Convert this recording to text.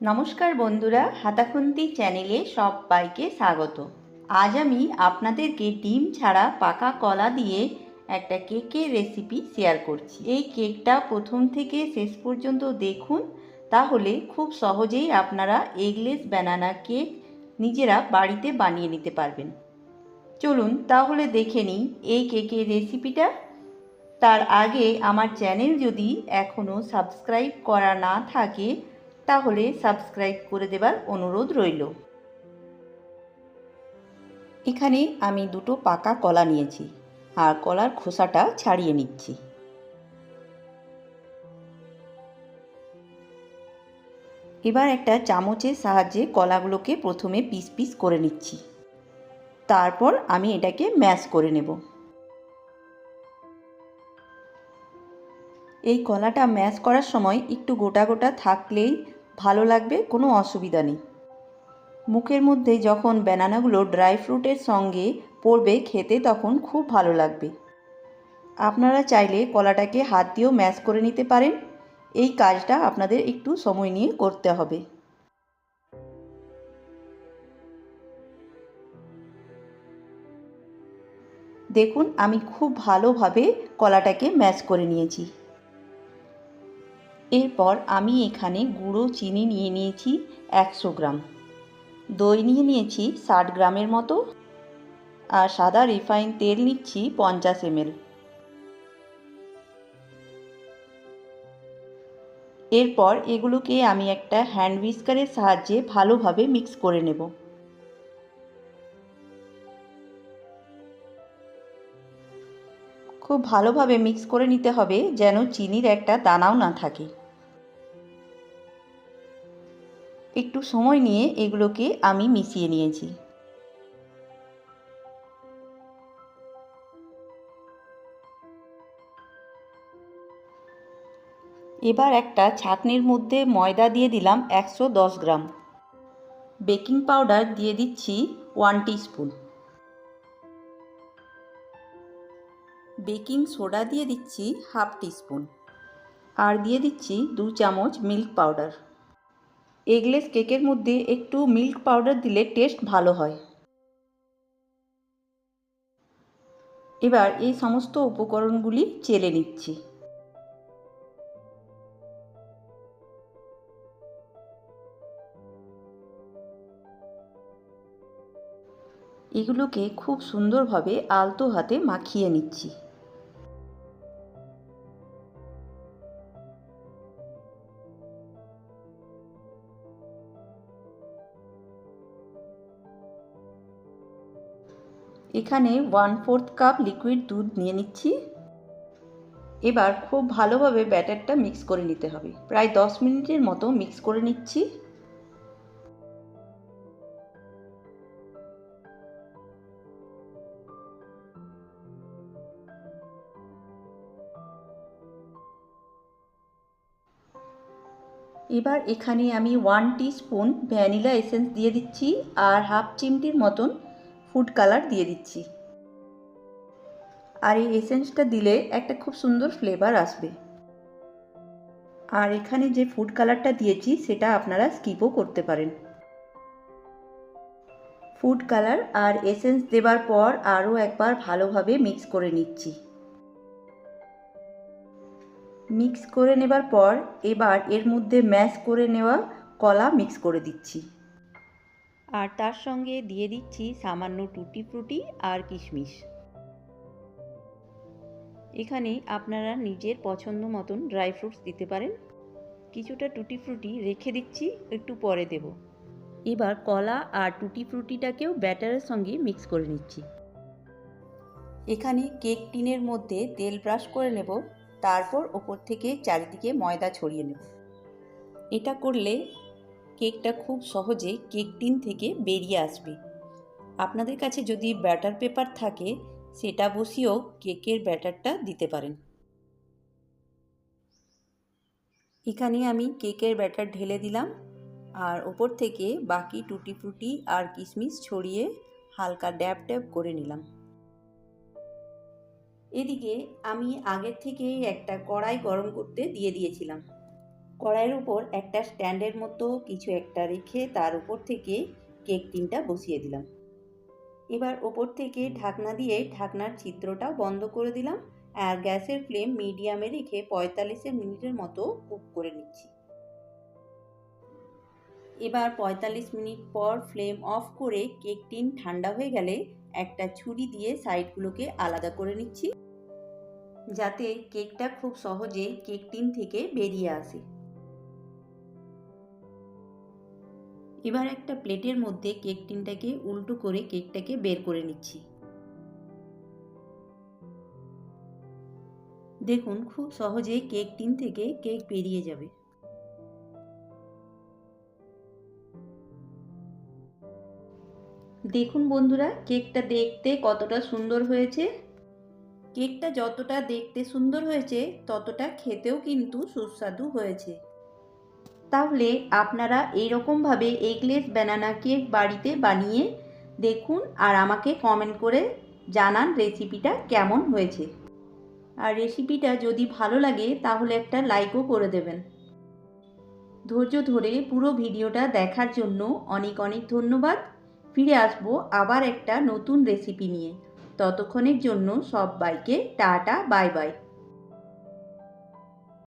নমস্কার বন্ধুরা, হাতাখুন্তি চ্যানেলে সবাইকে স্বাগত। আজ আমি আপনাদেরকে ডিম ছাড়া পাকা কলা দিয়ে একটা কেকের রেসিপি শেয়ার করছি। এই কেকটা প্রথম থেকে শেষ পর্যন্ত দেখুন, তাহলে খুব সহজেই আপনারা এগলেস ব্যানানা কেক নিজেরা বাড়িতে বানিয়ে নিতে পারবেন। চলুন তাহলে দেখে নিই এই কেকের রেসিপিটা তার আগে আমার চ্যানেল যদি এখনও সাবস্ক্রাইব করা না থাকে তাহলে সাবস্ক্রাইব করে দেবার অনুরোধ রইল। এখানে আমি দুটো পাকা কলা নিয়েছি আর কলার খোসাটা ছাড়িয়ে নিচ্ছি। এবার একটা চামচের সাহায্যে কলাগুলোকে প্রথমে পিস পিস করে নিচ্ছি। তারপর আমি এটাকে ম্যাশ করে নেব। এই কলাটা ম্যাশ করার সময় একটু গোটা গোটা থাকলেই ভালো লাগবে, কোনো অসুবিধা নেই। মুখের মধ্যে যখন ব্যানানাগুলো ড্রাই ফ্রুটের সঙ্গে পড়বে খেতে তখন খুব ভালো লাগবে। আপনারা চাইলে কলাটাকে হাত দিয়েও ম্যাশ করে নিতে পারেন। এই কাজটা আপনাদের একটু সময় নিয়ে করতে হবে। দেখুন, আমি খুব ভালোভাবে কলাটাকে ম্যাশ করে নিয়েছি। এরপর আমি এখানে গুঁড়ো চিনি নিয়ে নিয়েছি একশো গ্রাম। দই নিয়ে নিয়েছি ষাট গ্রামের মতো আর সাদা রিফাইন তেল নিচ্ছি পঞ্চাশ এমএল। এরপর এগুলোকে আমি একটা হ্যান্ড উইস্কারের সাহায্যে ভালোভাবে মিক্স করে নেব। খুব ভালোভাবে মিক্স করে নিতে হবে যেন চিনির একটা দানাও না থাকে। একটু সময় নিয়ে এগুলোকে আমি মিশিয়ে নিয়েছি। এবার একটা ছাঁকনির মধ্যে ময়দা দিয়ে দিলাম একশো দশ গ্রাম। বেকিং পাউডার দিয়ে দিচ্ছি ওয়ান স্পুন বেকিং সোডা দিয়ে দিচ্ছি হাফ স্পুন আর দিয়ে দিচ্ছি দু চামচ মিল্ক পাউডার। এগলেস কেকের মধ্যে একটু মিল্ক পাউডার দিলে টেস্ট ভালো হয়। এবার এই সমস্ত উপকরণগুলি চেলে নিচ্ছি। এগুলোকে খুব সুন্দরভাবে আলতো হাতে মাখিয়ে নিচ্ছি। এখানে ওয়ান ফোর্থ কাপ লিকুইড দুধ নিয়ে নিচ্ছি। এবার খুব ভালোভাবে ব্যাটারটা মিক্স করে নিতে হবে। প্রায় দশ মিনিটের মতো মিক্স করে নিচ্ছি। এবার এখানে আমি ওয়ান স্পুন ভ্যানিলা এসেন্স দিয়ে দিচ্ছি আর হাফ চিমটির মতন ফুড কালার দিয়ে দিচ্ছি। আর এই এসেন্সটা দিলে একটা খুব সুন্দর ফ্লেভার আসবে। আর এখানে যে ফুড কালারটা দিয়েছি, সেটা আপনারা স্কিপও করতে পারেন। ফুড কালার আর এসেন্স দেবার পর আরও একবার ভালোভাবে মিক্স করে নিচ্ছি। মিক্স করে নেবার পর এবার এর মধ্যে ম্যাশ করে নেওয়া কলা মিক্স করে দিচ্ছি। আর তার সঙ্গে দিয়ে দিচ্ছি সামান্য টুটি ফ্রুটি আর কিশমিশ। এখানে আপনারা নিজের পছন্দ মতন ড্রাই ফ্রুটস দিতে পারেন। কিছুটা টুটি ফ্রুটি রেখে দিচ্ছি, একটু পরে দেব। এবার কলা আর টুটি ফ্রুটিটাকেও ব্যাটারের সঙ্গে মিক্স করে নিচ্ছি। এখানে কেক টিনের মধ্যে তেল ব্রাশ করে নেব, তারপর ওপর থেকে চারিদিকে ময়দা ছড়িয়ে নেব। এটা করলে কেকটা খুব সহজে কেক টিন থেকে বেরিয়ে আসবে। আপনাদের কাছে যদি ব্যাটার পেপার থাকে, সেটা বসিয়েও কেকের ব্যাটারটা দিতে পারেন। এখানে আমি কেকের ব্যাটার ঢেলে দিলাম। আর ওপর থেকে বাকি টুটি ফ্রুটি আর কিশমিশ ছড়িয়ে হালকা ড্যাব ড্যাব করে নিলাম। এদিকে আমি আগের থেকেই একটা কড়াই গরম করতে দিয়ে দিয়েছিলাম। কড়াইয়ের উপর একটা স্ট্যান্ডের মতো কিছু একটা রেখে তার উপর থেকে কেক টিনটা বসিয়ে দিলাম। এবার ওপর থেকে ঢাকনা দিয়ে ঢাকনার ছিদ্রটাও বন্ধ করে দিলাম আর গ্যাসের ফ্লেম মিডিয়ামে রেখে পঁয়তাল্লিশ মিনিটের মতো কুক করে নিচ্ছি। এবার পঁয়তাল্লিশ মিনিট পর ফ্লেম অফ করে কেক টিন ঠান্ডা হয়ে গেলে একটা ছুরি দিয়ে সাইডগুলোকে আলাদা করে নিচ্ছি, যাতে কেকটা খুব সহজে কেক টিন থেকে বেরিয়ে আসে। এবার একটা প্লেটের মধ্যে কেক টিনটাকে উল্টো করে কেকটাকে বের করে নিচ্ছি। দেখুন, খুব সহজে কেক টিন থেকে কেক বেরিয়ে যাবে। দেখুন বন্ধুরা, কেকটা দেখতে কতটা সুন্দর হয়েছে। কেকটা যতটা দেখতে সুন্দর হয়েছে, ততটা খেতেও কিন্তু সুস্বাদু হয়েছে। তাহলে আপনারা এইরকমভাবে এগলেস ব্যানানা কেক বাড়িতে বানিয়ে দেখুন আর আমাকে কমেন্ট করে জানান রেসিপিটা কেমন হয়েছে। আর রেসিপিটা যদি ভালো লাগে তাহলে একটা লাইকও করে দেবেন। ধৈর্য ধরে পুরো ভিডিওটা দেখার জন্য অনেক অনেক ধন্যবাদ। ফিরে আসব আবার একটা নতুন রেসিপি নিয়ে। ততক্ষণের জন্য সব বাইকে টাটা বাই বাই